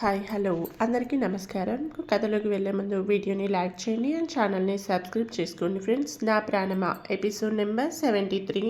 Hi hello. అందరికీ నమస్కారం. కథలోకి వెళ్ళే ముందు వీడియోని లైక్ చేయండి అండ్ ఛానల్ని సబ్స్క్రైబ్ చేసుకోండి ఫ్రెండ్స్. నా ప్రాణమ episode number seventy three.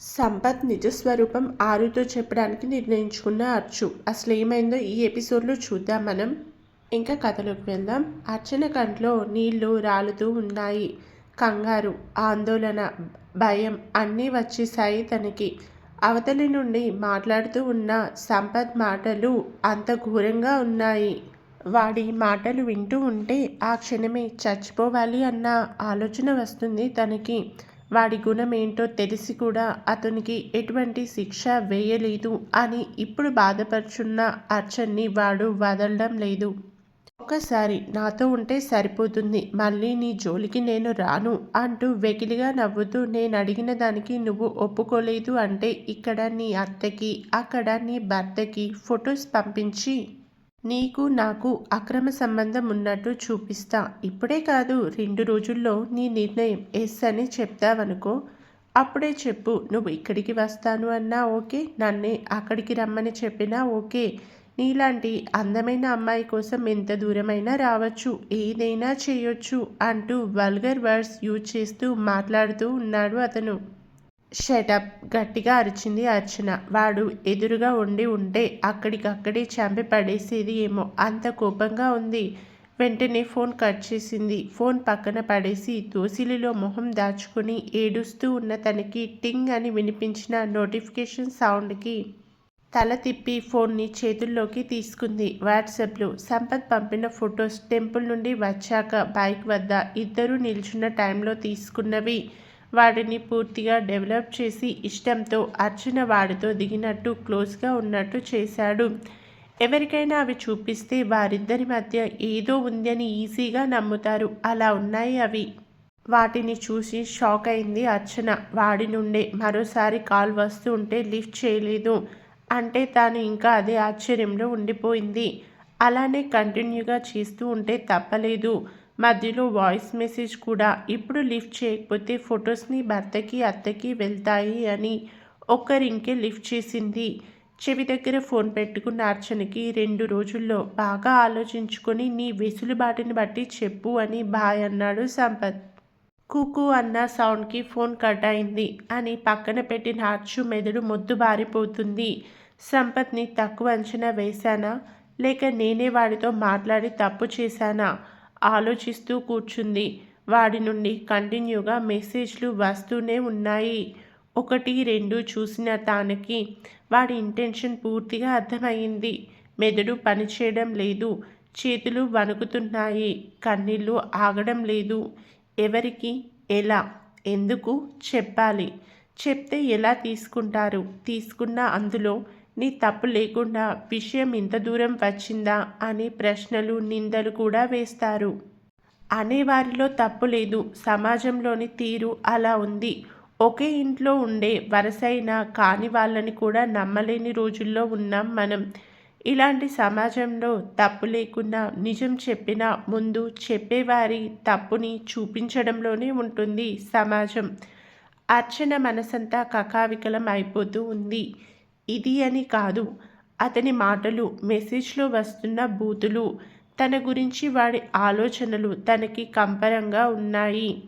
Sampath నిజస్వరూపం ఆరుతో చెప్పడానికి నిర్ణయించుకున్న అర్చు అసలు ఏమైందో ఈ ఎపిసోడ్లో చూద్దాం మనం. ఇంకా కథలోకి వెళ్దాం. అర్చన కంట్లో నీళ్ళు రాలుతూ ఉన్నాయి. కంగారు ఆందోళన భయం అన్నీ వచ్చేసాయి తనకి. అవతలి నుండి మాట్లాడుతూ ఉన్న సంపత్ మాటలు అంత ఘోరంగా ఉన్నాయి. వాడి మాటలు వింటూ ఉంటే ఆ క్షణమే చచ్చిపోవాలి అన్న ఆలోచన వస్తుంది తనకి. వాడి గుణం ఏంటో తెలిసి కూడా అతనికి ఎటువంటి శిక్ష వేయలేదు అని ఇప్పుడు బాధపరుచున్న అర్చన్ని వాడు వదలడం లేదు. ఒక్కసారి నాతో ఉంటే సరిపోతుంది. మళ్ళీ నీ జోలికి నేను రాను అంటూ వెకిలిగా నవ్వుతూ నేను అడిగిన దానికి నువ్వు ఒప్పుకోలేదు అంటే ఇక్కడ నీ అత్తకి అక్కడ నీ భర్తకి ఫొటోస్ పంపించి నీకు నాకు అక్రమ సంబంధం ఉన్నట్టు చూపిస్తా. ఇప్పుడే కాదు రెండు రోజుల్లో నీ నిర్ణయం ఎస్ అని చెప్తావనుకో అప్పుడే చెప్పు. నువ్వు ఇక్కడికి వస్తాను అన్నా ఓకే నన్నే అక్కడికి రమ్మని చెప్పినా ఓకే. నీలాంటి అందమైన అమ్మాయి కోసం ఎంత దూరమైనా రావచ్చు ఏదైనా చేయొచ్చు అంటూ వల్గర్ వర్డ్స్ యూజ్ చేస్తూ మాట్లాడుతూ ఉన్నాడు అతను. షటప్ గట్టిగా అరిచింది అర్చన. వాడు ఎదురుగా ఉండి ఉంటే అక్కడికక్కడే చంపి పడేసేది ఏమో. అంత కోపంగా ఉంది. వెంటనే ఫోన్ కట్ చేసింది. ఫోన్ పక్కన పడేసి తోసిలిలో మొహం దాచుకుని ఏడుస్తూ ఉన్న తనకి టింగ్ అని వినిపించిన నోటిఫికేషన్ సౌండ్కి తల తిప్పి ఫోన్ని చేతుల్లోకి తీసుకుంది. వాట్సాప్లో సంపత్ పంపిన ఫొటోస్ టెంపుల్ నుండి వచ్చాక బైక్ వద్ద ఇద్దరు నిల్చున్న టైంలో తీసుకున్నవి. వాటిని పూర్తిగా డెవలప్ చేసి ఇష్టంతో అర్చన వాడితో దిగినట్టు క్లోజ్గా ఉన్నట్టు చేశాడు. ఎవరికైనా అవి చూపిస్తే వారిద్దరి మధ్య ఏదో ఉంది అని ఈజీగా నమ్ముతారు. అలా ఉన్నాయి అవి. వాటిని చూసి షాక్ అయింది అర్చన. వాడి నుండే మరోసారి కాల్ వస్తూ ఉంటే లిఫ్ట్ చేయలేదు. అంటే తాను ఇంకా అదే ఆశ్చర్యంలో ఉండిపోయింది. అలానే కంటిన్యూగా చేస్తూ ఉంటే తప్పలేదు. మధ్యలో వాయిస్ మెసేజ్ కూడా ఇప్పుడు లిఫ్ట్ చేయకపోతే ఫొటోస్ని భర్తకి అత్తకి వెళ్తాయి అని ఒక్కరింకే లిఫ్ట్ చేసింది. చెవి దగ్గర ఫోన్ పెట్టుకున్న అర్చనకి రెండు రోజుల్లో బాగా ఆలోచించుకొని నీ వెసులుబాటుని బట్టి చెప్పు అని బాయ్ అన్నాడు సంపత్. కుకు అన్న సౌండ్కి ఫోన్ కట్ అయింది. అని పక్కన పెట్టిన అచ్చు మెదడు మొద్దుబారిపోతుంది సంపత్ని తక్కువ అంచనా వేశానా? లేక నేనే వాడితో మాట్లాడి తప్పు చేశానా? ఆలోచిస్తూ కూర్చుంది. వాడి నుండి కంటిన్యూగా మెసేజ్లు వస్తూనే ఉన్నాయి. ఒకటి రెండు చూసిన తానకి వాడి ఇంటెన్షన్ పూర్తిగా అర్థమయ్యింది. మెదడు పనిచేయడం లేదు. చేతులు వణుకుతున్నాయి. కన్నీళ్ళు ఆగడం లేదు. ఎవరికి ఎలా ఎందుకు చెప్పాలి? చెప్తే ఎలా తీసుకుంటారు? తీసుకున్న అందులో నీ తప్పు లేకుండా విషయం ఇంత దూరం వచ్చిందా అని ప్రశ్నలు నిందలు కూడా వేస్తారు. అనేవారిలో తప్పు లేదు. సమాజంలోని తీరు అలా ఉంది. ఒకే ఇంట్లో ఉండే వరసైన కాని వాళ్ళని కూడా నమ్మలేని రోజుల్లో ఉన్నాం మనం. ఇలాంటి సమాజంలో తప్పు లేకుండా నిజం చెప్పిన ముందు చెప్పేవారి తప్పుని చూపించడంలోనే ఉంటుంది సమాజం. అర్చన మనసంతా కకావికలం అయిపోతూ ఉంది. ఇది అని కాదు. అతని మాటలు మెసేజ్లో వస్తున్న బూతులు తన గురించి వాడి ఆలోచనలు తనకి కంపరంగా ఉన్నాయి.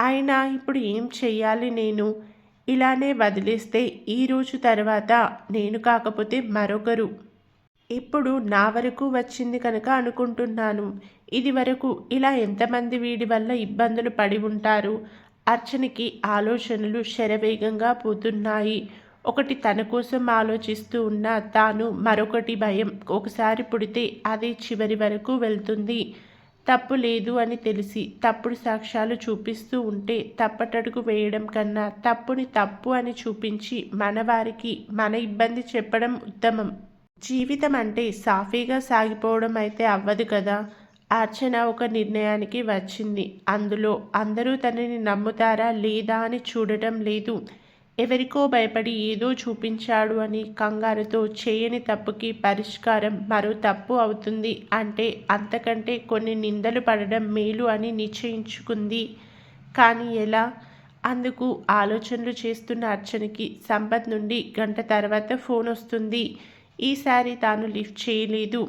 ఆయన ఇప్పుడు ఏం చెయ్యాలి నేను? ఇలానే వదిలేస్తే ఈరోజు తర్వాత నేను కాకపోతే మరొకరు ఇప్పుడు నా వరకు వచ్చింది కనుక అనుకుంటున్నాను. ఇది వరకు ఇలా ఎంతమంది వీడి వల్ల ఇబ్బందులు పడి ఉంటారు? అర్చనకి ఆలోచనలు శరవేగంగా పోతున్నాయి. ఒకటి తన కోసం ఆలోచిస్తూ ఉన్న తాను మరొకటి భయం ఒకసారి పుడితే అది చివరి వరకు వెళ్తుంది. తప్పు లేదు అని తెలిసి తప్పుడు సాక్ష్యాలు చూపిస్తూ ఉంటే తప్పటడుగు వేయడం కన్నా తప్పుని తప్పు అని చూపించి మనవారికి మన ఇబ్బంది చెప్పడం ఉత్తమం. జీవితం అంటే సాఫీగా సాగిపోవడం అయితే అవ్వదు కదా? అర్చన ఒక నిర్ణయానికి వచ్చింది. అందులో అందరూ తనని నమ్ముతారా లేదా అని చూడటం లేదు. ఎవరికో భయపడి ఏదో చూపించాడు అని కంగారుతో చేయని తప్పుకి పరిష్కారం మరో తప్పు అవుతుంది అంటే అంతకంటే కొన్ని నిందలు పడడం మేలు అని నిశ్చయించుకుంది. కానీ ఎలా? అందుకు ఆలోచనలు చేస్తున్న అర్చనకి సంపత్ నుండి గంట తర్వాత ఫోన్ వస్తుంది. ఈసారి తాను లిఫ్ట్ చేయలేదు.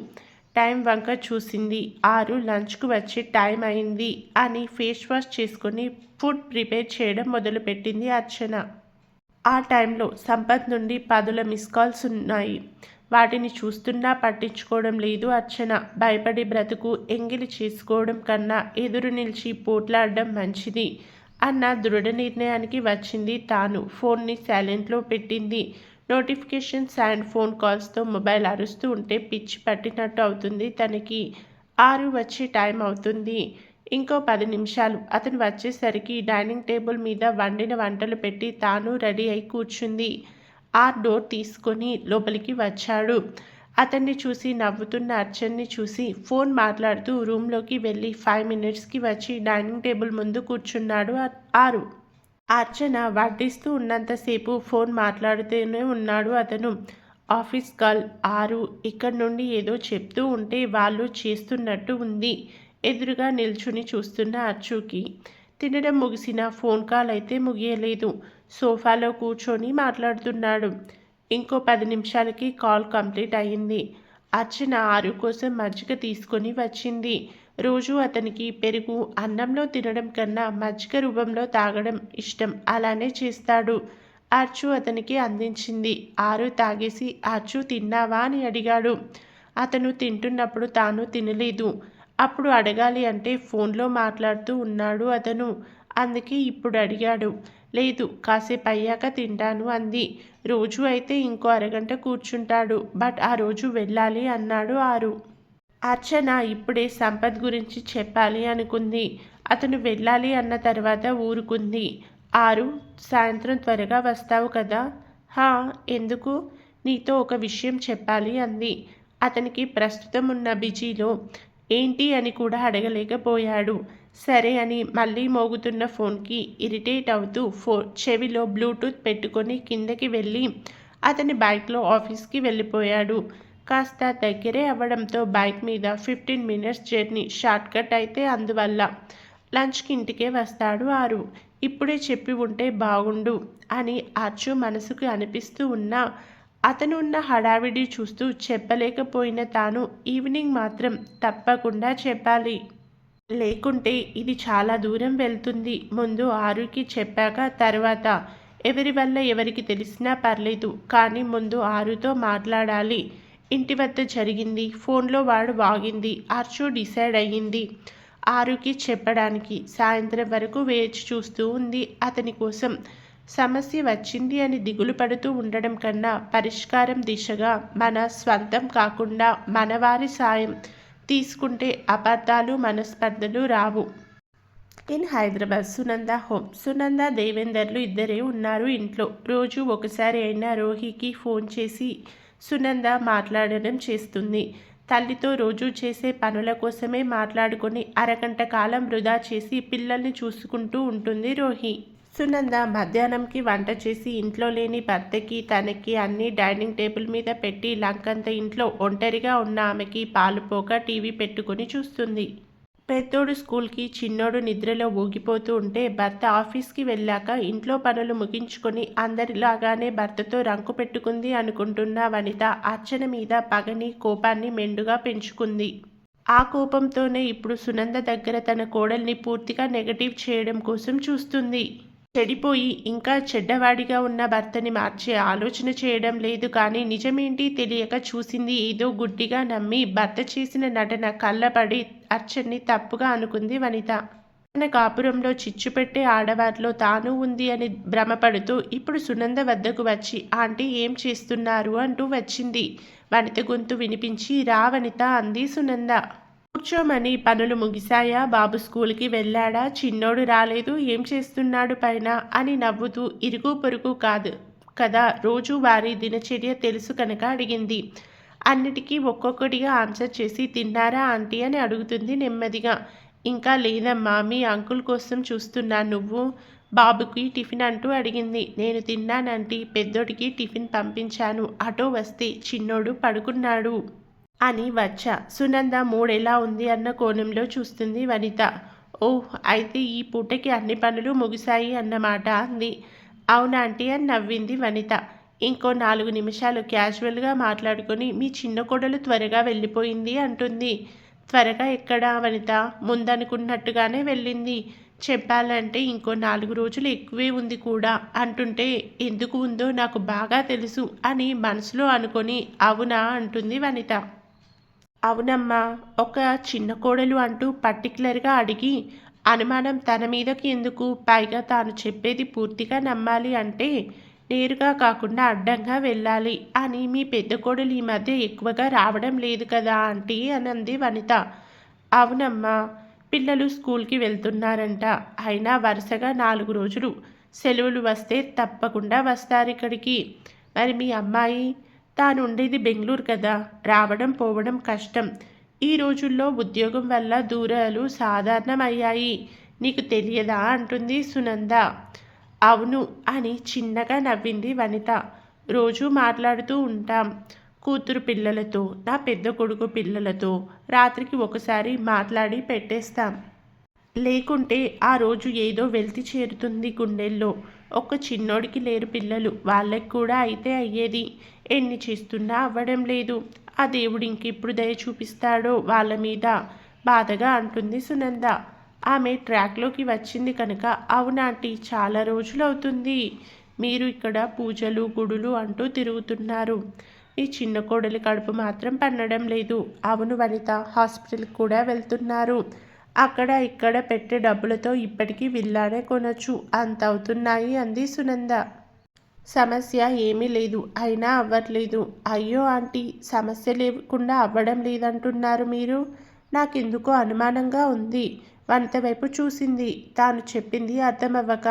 టైం వంక చూసింది. ఆరు లంచ్కు వచ్చే టైం అయింది అని ఫేస్ వాష్ చేసుకొని ఫుడ్ ప్రిపేర్ చేయడం మొదలుపెట్టింది అర్చన. ఆ టైంలో సంపత్ నుండి పదుల మిస్ కాల్స్ ఉన్నాయి. వాటిని చూస్తున్నా పట్టించుకోవడం లేదు అర్చన. భయపడి బ్రతుకు ఎంగిలి చేసుకోవడం కన్నా ఎదురు నిలిచి పోట్లాడడం మంచిది అన్న దృఢ నిర్ణయానికి వచ్చింది తాను. ఫోన్ని సైలెంట్లో పెట్టింది. నోటిఫికేషన్స్ అండ్ ఫోన్ కాల్స్తో మొబైల్ అరుస్తూ ఉంటే పిచ్చి పట్టినట్టు అవుతుంది. తనకి ఆరు వచ్చే టైం అవుతుంది. ఇంకో పది నిమిషాలు. అతను వచ్చేసరికి డైనింగ్ టేబుల్ మీద వండిన వంటలు పెట్టి తాను రెడీ అయి కూర్చుంది. ఆ డోర్ తీసుకొని లోపలికి వచ్చాడు. అతన్ని చూసి నవ్వుతున్న అర్చన్ని చూసి ఫోన్ మాట్లాడుతూ రూమ్లోకి వెళ్ళి ఫైవ్ మినిట్స్కి వచ్చి డైనింగ్ టేబుల్ ముందు కూర్చున్నాడు ఆరు. అర్చన వడ్డిస్తూ ఉన్నంతసేపు ఫోన్ మాట్లాడుతూనే ఉన్నాడు అతను. ఆఫీస్ కాల్ ఆరు ఇక్కడ నుండి ఏదో చెప్తూ ఉంటే వాళ్ళు చేస్తున్నట్టు ఉంది. ఎదురుగా నిల్చుని చూస్తున్న అచ్చుకి. తినడం ముగిసిన ఫోన్ కాల్ అయితే ముగియలేదు. సోఫాలో కూర్చొని మాట్లాడుతున్నాడు. ఇంకో పది నిమిషాలకి కాల్ కంప్లీట్ అయింది అర్చన ఆరు కోసం మజ్జిగ తీసుకొని వచ్చింది. రోజు అతనికి పెరుగు అన్నంలో తినడం కన్నా మజ్జిగ రూపంలో తాగడం ఇష్టం. అలానే చేస్తాడు. అర్చు అతనికి అందించింది. ఆరు తాగేసి అర్చు తిన్నావా? అని అడిగాడు. అతను తింటున్నప్పుడు తాను తినలేదు. అప్పుడు అడగాలి అంటే ఫోన్లో మాట్లాడుతూ ఉన్నాడు అతను. అందుకే ఇప్పుడు అడిగాడు. లేదు కాసేపు అయ్యాక తింటాను అంది. రోజు అయితే ఇంకో అరగంట కూర్చుంటాడు. బట్ ఆ రోజు వెళ్ళాలి అన్నాడు ఆరు. అర్చన ఇప్పుడే సంపత్ గురించి చెప్పాలి అనుకుంది. అతను వెళ్ళాలి అన్న తర్వాత ఊరుకుంది. ఆరు సాయంత్రం త్వరగా వస్తావు కదా? హా ఎందుకు? నీతో ఒక విషయం చెప్పాలి అంది. అతనికి ప్రస్తుతం ఉన్న బిజీలో ఏంటి అని కూడా అడగలేకపోయాడు. సరే అని మళ్ళీ మోగుతున్న ఫోన్కి ఇరిటేట్ అవుతూ ఫో చెవిలో బ్లూటూత్ పెట్టుకొని కిందకి వెళ్ళి అతని బైక్లో ఆఫీస్కి వెళ్ళిపోయాడు. కాస్త దగ్గరే అవ్వడంతో బైక్ మీద ఫిఫ్టీన్ మినిట్స్ జర్నీ షార్ట్కట్ అయితే అందువల్ల. లంచ్కి ఇంటికే వస్తాడు ఆరు. ఇప్పుడే చెప్పి ఉంటే బాగుండు అని అచ్చు మనసుకు అనిపిస్తూ ఉన్నా. అతను ఉన్న హడావిడి చూస్తూ చెప్పలేకపోయిన తాను ఈవినింగ్ మాత్రం తప్పకుండా చెప్పాలి. లేకుంటే ఇది చాలా దూరం వెళ్తుంది. ముందు ఆరుకి చెప్పాక తర్వాత ఎవరి వల్ల ఎవరికి తెలిసినా పర్లేదు. కానీ ముందు ఆరుతో మాట్లాడాలి. ఇంటి వద్ద జరిగింది. ఫోన్లో వాడు వాగింది. అర్చు డిసైడ్ అయ్యింది. ఆరుకి చెప్పడానికి సాయంత్రం వరకు వేచి చూస్తూ ఉంది అతని కోసం. సమస్య వచ్చింది అని దిగులు పడుతూ ఉండడం కన్నా పరిష్కారం దిశగా మన స్వంతం కాకుండా మనవారి సాయం తీసుకుంటే అబద్ధాలు మనస్పర్ధలు రావు. In Hyderabad Sunanda home. Sunanda దేవేందర్లు ఇద్దరే ఉన్నారు ఇంట్లో. రోజు ఒకసారి అయినా రోహికి ఫోన్ చేసి సునంద మాట్లాడడం చేస్తుంది. తల్లితో రోజు చేసే పనుల కోసమే మాట్లాడుకొని అరగంట కాలం వృధా చేసి పిల్లల్ని చూసుకుంటూ ఉంటుంది రోహి. సునంద మధ్యాహ్నంకి వంట చేసి ఇంట్లో లేని భర్తకి తనకి అన్ని డైనింగ్ టేబుల్ మీద పెట్టి లంకంత ఇంట్లో ఒంటరిగా ఉన్న ఆమెకి పాలు పోక టీవీ పెట్టుకొని చూస్తుంది. పెద్దోడు స్కూల్కి చిన్నోడు నిద్రలో ఊగిపోతూ ఉంటే భర్త ఆఫీస్కి వెళ్ళాక ఇంట్లో పనులు ముగించుకొని అందరిలాగానే భర్తతో రంకు పెట్టుకుంది అనుకుంటున్న వనిత అర్చన మీద పగని కోపాన్ని మెండుగా పెంచుకుంది. ఆ కోపంతోనే ఇప్పుడు సునంద దగ్గర తన కోడల్ని పూర్తిగా నెగటివ్ చేయడం కోసం చూస్తుంది. చెడిపోయి ఇంకా చెడ్డవాడిగా ఉన్న భర్తని మార్చే ఆలోచన చేయడం లేదు కానీ నిజమేంటి తెలియక చూసింది ఏదో గుడ్డిగా నమ్మి భర్త చేసిన నటన కళ్ళపడి అర్చన్ని తప్పుగా అనుకుంది వనిత. తన కాపురంలో చిచ్చు పెట్టే ఆడవారిలో తాను ఉంది అని భ్రమపడుతూ ఇప్పుడు సునంద వద్దకు వచ్చి ఆంటీ ఏం చేస్తున్నారు? అంటూ వచ్చింది. వనిత గొంతు వినిపించి రా వనిత అంది సునంద. కూర్చోమని పనులు ముగిశాయా? బాబు స్కూల్కి వెళ్ళాడా? చిన్నోడు రాలేదు ఏం చేస్తున్నాడు పైన? అని నవ్వుతూ ఇరుగు పొరుగు కాదు కదా రోజు వారి దినచర్య తెలుసు కనుక అడిగింది. అన్నిటికీ ఒక్కొక్కటిగా ఆన్సర్ చేసి తిన్నారా ఆంటీ అని అడుగుతుంది నెమ్మదిగా. ఇంకా లేదమ్మా మీ అంకుల్ కోసం చూస్తున్నా నువ్వు. బాబుకి టిఫిన్ అంటూ అడిగింది. నేను తిన్నానంటీ పెద్దోడికి టిఫిన్ పంపించాను. ఆటో వస్తే చిన్నోడు పడుకున్నాడు అని వచ్చా. సునంద మూడెలా ఉంది అన్న కోణంలో చూస్తుంది వనిత. ఓహ్ అయితే ఈ పూటకి అన్ని పనులు ముగిశాయి అన్నమాట అంది. అవునా ఆంటీ అని నవ్వింది వనిత. ఇంకో నాలుగు నిమిషాలు క్యాజువల్గా మాట్లాడుకొని మీ చిన్న కోడలు త్వరగా వెళ్ళిపోయింది అంటుంది. త్వరగా ఎక్కడా వనిత? ముందనుకున్నట్టుగానే వెళ్ళింది. చెప్పాలంటే ఇంకో నాలుగు రోజులు ఎక్కువే ఉంది కూడా. అంటుంటే ఎందుకు ఉందో నాకు బాగా తెలుసు అని మనసులో అనుకొని అవునా అంటుంది వనిత. అవునమ్మా ఒక చిన్న కోడలు అంటూ పర్టికులర్గా అడిగి అనుమానం తన మీదకి ఎందుకు? పైగా తాను చెప్పేది పూర్తిగా నమ్మాలి అంటే నేరుగా కాకుండా అడ్డంగా వెళ్ళాలి అని మీ పెద్ద కోడలు ఈ మధ్య ఎక్కువగా రావడం లేదు కదా ఆంటీ? అని అంది వనిత. అవునమ్మా పిల్లలు స్కూల్కి వెళ్తున్నారంట. అయినా వరుసగా నాలుగు రోజులు సెలవులు వస్తే తప్పకుండా వస్తారు ఇక్కడికి. మరి మీ అమ్మాయి? తాను ఉండేది బెంగళూరు కదా రావడం పోవడం కష్టం. ఈ రోజుల్లో ఉద్యోగం వల్ల దూరాలు సాధారణమయ్యాయి. నీకు తెలియదా? అంటుంది సునంద. అవును అని చిన్నగా నవ్వింది వనిత. రోజు మాట్లాడుతూ ఉంటాం. కూతురు పిల్లలతో నా పెద్ద కొడుకు పిల్లలతో రాత్రికి ఒకసారి మాట్లాడి పెట్టేస్తాం. లేకుంటే ఆ రోజు ఏదో వెళ్తి చేరుతుంది గుండెల్లో. ఒక చిన్నోడికి లేరు పిల్లలు. వాళ్ళకి కూడా అయితే అయ్యేది. ఎన్ని చేస్తున్నా అవ్వడం లేదు. ఆ దేవుడు ఇంకెప్పుడు దయ చూపిస్తాడో వాళ్ళ మీద బాధగా అంటుంది సునంద. ఆమె ట్రాక్లోకి వచ్చింది కనుక అవునాంటి చాలా రోజులు అవుతుంది మీరు ఇక్కడ పూజలు గుడులు అంటూ తిరుగుతున్నారు. ఈ చిన్న కోడలి కడుపు మాత్రం పండడం లేదు. అవును వనిత హాస్పిటల్కి కూడా వెళ్తున్నారు. అక్కడ ఇక్కడ పెట్టే డబ్బులతో ఇప్పటికీ విల్లానే కొనొచ్చు. అంత అవుతున్నాయి అంది సునంద. సమస్య ఏమీ లేదు. అయినా అవ్వట్లేదు. అయ్యో ఆంటీ సమస్య లేకుండా అవ్వడం లేదంటున్నారు మీరు. నాకెందుకో అనుమానంగా ఉంది. వంత వైపు చూసింది. తాను చెప్పింది అర్థమవ్వక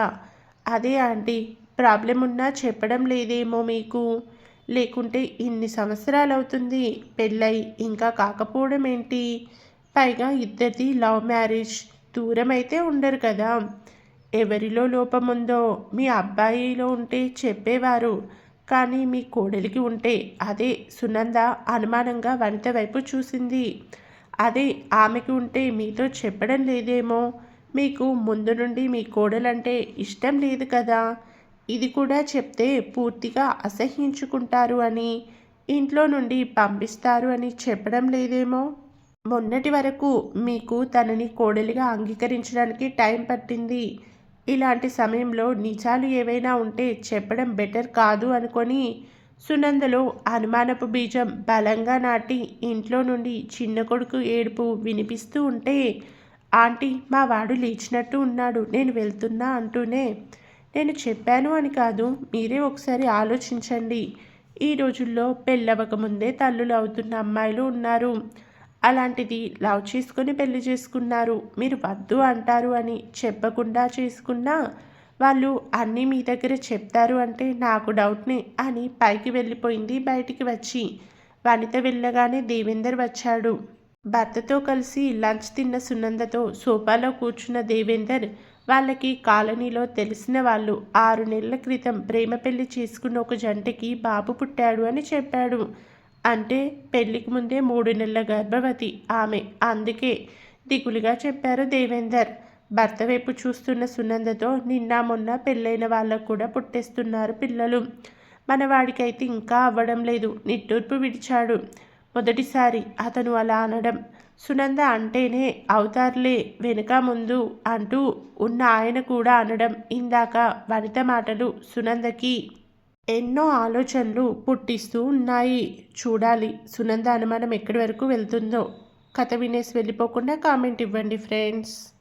అదే ఆంటీ ప్రాబ్లం ఉన్నా చెప్పడం లేదేమో మీకు. లేకుంటే ఇన్ని సంవత్సరాలు అవుతుంది పెళ్ళై ఇంకా కాకపోవడం ఏంటి? పైగా ఇద్దరిది లవ్ మ్యారేజ్ దూరం అయితే ఉండరు కదా. ఎవరిలో లోపముందో మీ అబ్బాయిలో ఉంటే చెప్పేవారు. కానీ మీ కోడలికి ఉంటే అదే సునంద అనుమానంగా వనిత వైపు చూసింది. అదే ఆమెకు ఉంటే మీతో చెప్పడం లేదేమో. మీకు ముందు నుండి మీ కోడలంటే ఇష్టం లేదు కదా. ఇది కూడా చెప్తే పూర్తిగా అసహించుకుంటారు అని ఇంట్లో నుండి పంపిస్తారు అని చెప్పడం లేదేమో. మొన్నటి వరకు మీకు తనని కోడలిగా అంగీకరించడానికి టైం పట్టింది. ఇలాంటి సమయంలో నిజాలు ఏవైనా ఉంటే చెప్పడం బెటర్ కాదు అనుకొని సునందలో అనుమానపు బీజం బలంగా నాటి ఇంట్లో నుండి చిన్న కొడుకు ఏడుపు వినిపిస్తూ ఉంటే ఆంటీ మా వాడు లేచినట్టు ఉన్నాడు. నేను వెళ్తున్నా అంటూనే నేను చెప్పాను అని కాదు మీరే ఒకసారి ఆలోచించండి. ఈ రోజుల్లో పెళ్ళవకముందే తల్లులు అవుతున్న అమ్మాయిలు ఉన్నారు. అలాంటిది లవ్ చేసుకొని పెళ్ళి చేసుకున్నారు. మీరు వద్దు అంటారు అని చెప్పకుండా చేసుకున్నా వాళ్ళు అన్నీ మీ దగ్గర చెప్తారు అంటే నాకు డౌట్నే అని పైకి వెళ్ళిపోయింది బయటికి వచ్చి. వనిత వెళ్ళగానే దేవేందర్ వచ్చాడు. భర్తతో కలిసి లంచ్ తిన్న సునందతో సోఫాలో కూర్చున్న దేవేందర్ వాళ్ళకి కాలనీలో తెలిసిన వాళ్ళు ఆరు నెలల క్రితం ప్రేమ పెళ్ళి చేసుకున్న ఒక జంటకి బాబు పుట్టాడు అని చెప్పాడు. అంటే పెళ్ళికి ముందే మూడు నెలల గర్భవతి ఆమె. అందుకే దిగులుగా చెప్పారు దేవేందర్. భర్త వైపు చూస్తున్న సునందతో నిన్న మొన్న పెళ్ళైన వాళ్ళకు కూడా పుట్టేస్తున్నారు పిల్లలు. మనవాడికైతే ఇంకా అవ్వడం లేదు. నిట్టూర్పు విడిచాడు. మొదటిసారి అతను అలా అనడం. సునంద అంటేనే అవుతారులే వెనుక ముందు అంటూ ఉన్న ఆయన కూడా అనడం. ఇందాక వనిత మాటలు సునందకి ఎన్నో ఆలోచనలు పుట్టిస్తూ ఉన్నాయి. చూడాలి సునంద అనుమానం ఎక్కడి వరకు వెళ్తుందో. కథ వినేసి వెళ్ళిపోకుండా కామెంట్ ఇవ్వండి ఫ్రెండ్స్.